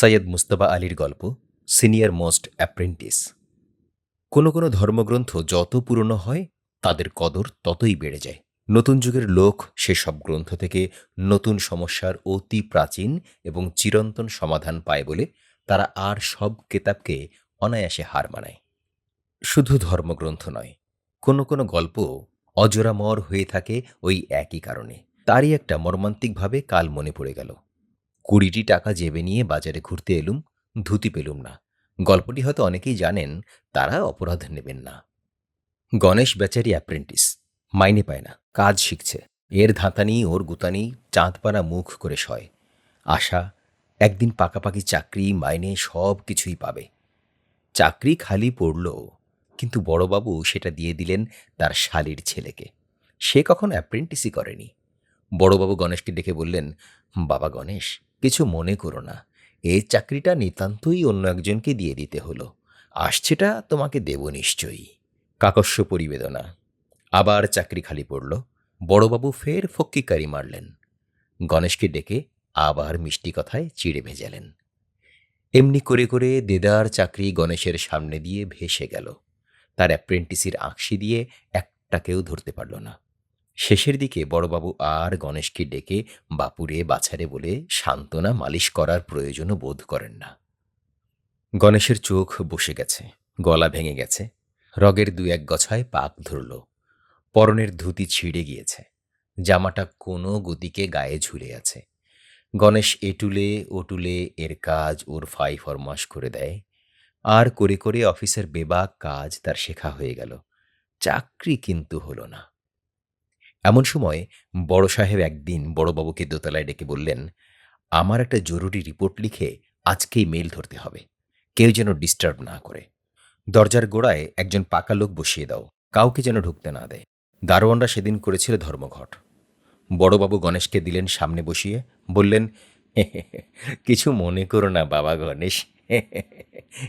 সৈয়দ মুস্তফা আলীর গল্প, senior most apprentice. কোনো কোনো ধর্মগ্রন্থ যত পুরনো হয়, তাদের কদর ততই বেড়ে যায়। নতুন যুগের লোক সেসব গ্রন্থ থেকে নতুন সমস্যার অতি প্রাচীন এবং চিরন্তন সমাধান পায় বলে তারা আর সব কেতাবকে অনায়াসে হার মানায়। শুধু ধর্মগ্রন্থ নয়, কোনো কোনো গল্প অজরামর হয়ে থাকে ওই একই কারণে। তারই একটা মর্মান্তিকভাবে কাল মনে পড়ে গেল। কুড়িটি টাকা জেবে নিয়ে বাজারে ঘুরতে এলুম, ধুতি পেলুম না। গল্পটি হয়তো অনেকেই জানেন, তারা অপরাধ নেবেন না। গণেশ বেচারি অ্যাপ্রেন্টিস, মাইনে পায় না, কাজ শিখছে। এর ধাঁতানি ওর গুতানি চাঁদপানা মুখ করে সয়। আশা, একদিন পাকাপাকি চাকরি, মাইনে সব কিছুই পাবে। চাকরি খালি পড়ল, কিন্তু বড়বাবু সেটা দিয়ে দিলেন তার শালির ছেলেকে। সে কখন অ্যাপ্রেন্টিসই করেনি। বড়বাবু গণেশকে ডেকে বললেন, বাবা গণেশ কিছু মনে করো না। এই চাকরিটা নিতান্তই অন্য একজনকে দিয়ে দিতে হলো। আসছেটা তোমাকে দেব নিশ্চয়ই। কাকস্য পরিবেদনা। আবার চাকরি খালি পড়ল। বড়বাবু ফের ফক্কিকারি মারলেন। গণেশকে ডেকে আবার মিষ্টি কথায় চিড়ে ভেজালেন। এমনি করে করে দেদার চাকরি গণেশের সামনে দিয়ে ভেসে গেল। তার অ্যাপ্রেন্টিসির আঁকশি দিয়ে একটাকেও ধরতে পারল না। শেষের দিকে বড়বাবু আর গণেশকে ডেকে বাপুরে, বাছারে বলে সান্ত্বনা মালিশ করার প্রয়োজনও বোধ করেন না। গণেশের চোখ বসে গেছে, গলা ভেঙে গেছে, রগের দু এক গছায় পাক ধরল, পরনের ধুতি ছিঁড়ে গিয়েছে, জামাটা কোনো গতিকে গায়ে ঝুলে আছে। গণেশ এটুলে ওটুলে এর কাজ ওর ফাই ফরমাস করে দেয়, আর করে করে অফিসের বেবাক কাজ তার শেখা হয়ে গেল, চাকরি কিন্তু হলো না। এমন সময় বড় সাহেব একদিন বড়বাবুকে দোতলায় ডেকে বললেন, আমার একটা জরুরি রিপোর্ট লিখে আজকেই মেল ধরতে হবে। কেউ যেন ডিস্টার্ব না করে। দরজার গোড়ায় একজন পাকা লোক বসিয়ে দাও। কাউকে যেন ঢুকতে না দেয়। দারোয়ানরা সেদিন করেছিল ধর্মঘট। বড়বাবু গণেশকে দিলেন সামনে বসিয়ে, বললেন কিছু মনে করো না বাবা গণেশ।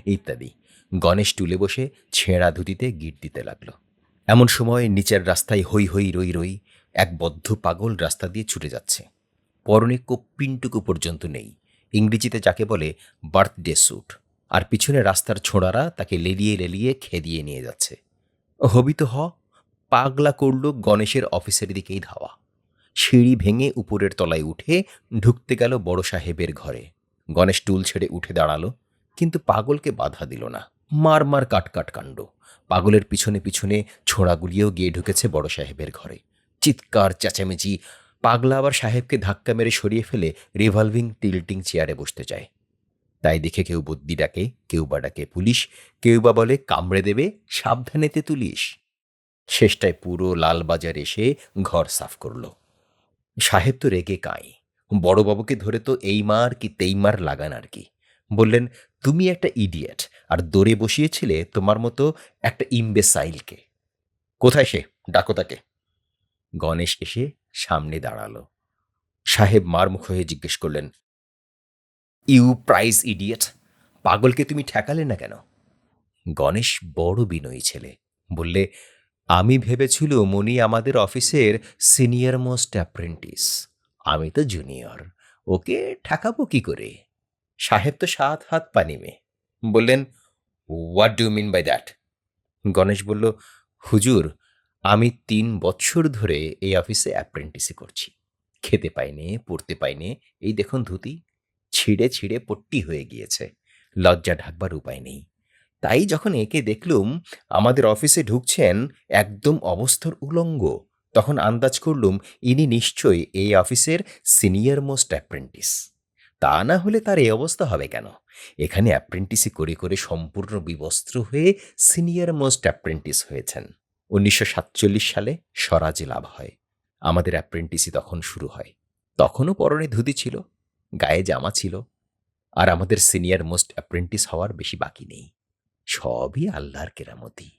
ইত্যাদি। গণেশ টুলে বসে ছেঁড়া ধুতিতে গিট দিতে লাগল। এমন সময় নিচের রাস্তায় হই হই রই রই এক বদ্ধ পাগল রাস্তা দিয়ে ছুটে যাচ্ছে। পরনে কপ্পিনটুকু পর্যন্ত নেই। ইংরেজিতে যাকে বলে বার্থডে স্যুট। আর পিছনে রাস্তার ছোঁড়ারা তাকে লেলিয়ে লেলিয়ে খেদিয়ে নিয়ে যাচ্ছে। হবি তো হ, পাগলা করল গণেশের অফিসের দিকেই ধাওয়া। সিঁড়ি ভেঙে উপরের তলায় উঠে ঢুকতে গেল বড় সাহেবের ঘরে। গণেশ টুল ছেড়ে উঠে দাঁড়াল, কিন্তু পাগলকে বাধা দিল না। মার মার কাট কাট কাণ্ড পাগলের পিছনে পিছনে ছোঁড়াগুলিও গিয়ে ঢুকেছে বড় সাহেবের ঘরে। চিৎকার, চেঁচামেচি, পাগলা আবার সাহেবকে ধাক্কা মেরে সরিয়ে ফেলে রিভলভিং টিল্টিং চেয়ারে বসতে চায়। তাই দেখে কেউ বুদ্ধি ডাকে, কেউ বা ডাকে পুলিশ, কেউ বা বলে কামড়ে দেবে, সাবধানেতে তুলিস। শেষটায় পুরো লালবাজার এসে ঘর সাফ করল। সাহেব তো রেগে কাঁই। বড়বাবুকে ধরে তো এই মার কি তেই মার লাগান আর কি। বললেন, তুমি একটা ইডিয়েট আর দৌড়ে বসিয়েছিলে তোমার মতো একটা ইমবেসাইলকে কোথায় সে? ডাকো তাকে। গণেশ এসে সামনে দাঁড়াল। সাহেব মারমুখ হয়ে জিজ্ঞেস করলেন, ইউ প্রাইজ ইডিয়েট পাগলকে তুমি ঠেকালে না কেন? গণেশ বড় বিনয়ী ছেলে, বললে, আমি ভেবেছিল মনি আমাদের অফিসের সিনিয়র মোস্ট অ্যাপ্রেন্টিস আমি তো জুনিয়র ওকে ঠেকাবো কি করে? সাহেব তো সাত হাত পানি মে বললেন what do mean by that Ganesh বলল, হুজুর, আমি তিন বছর ধরে এই অফিসে অ্যাপ্রেন্টিসি করছি। খেতে পাইনে, পড়তে পাইনে, এই দেখুন ধুতি, ছিঁড়ে ছিঁড়ে পট্টি হয়ে গিয়েছে, লজ্জা ঢাকবার উপায় নেই। তাই যখন একে দেখলুম, আমাদের অফিসে ঢুকছেন একদম অবস্থার উলঙ্গ, তখন আন্দাজ করলুম, ইনি নিশ্চয়ই এই অফিসের সিনিয়র মোস্ট অ্যাপ্রেন্টিস তা না হলে তার এই অবস্থা হবে কেন? এখানে অ্যাপ্রেন্টিসি করে করে সম্পূর্ণ বিবস্ত্র হয়ে সিনিয়র মোস্ট অ্যাপ্রেন্টিস হয়েছেন। উনিশশো সাতচল্লিশ সালে স্বরাজে লাভ হয়। আমাদের অ্যাপ্রেন্টিসি তখন শুরু হয়। তখনও পরনে ধুতি ছিল, গায়ে জামা ছিল। আর আমাদের সিনিয়র মোস্ট অ্যাপ্রেন্টিস হওয়ার বেশি বাকি নেই। সবই আল্লাহর কেরামতি।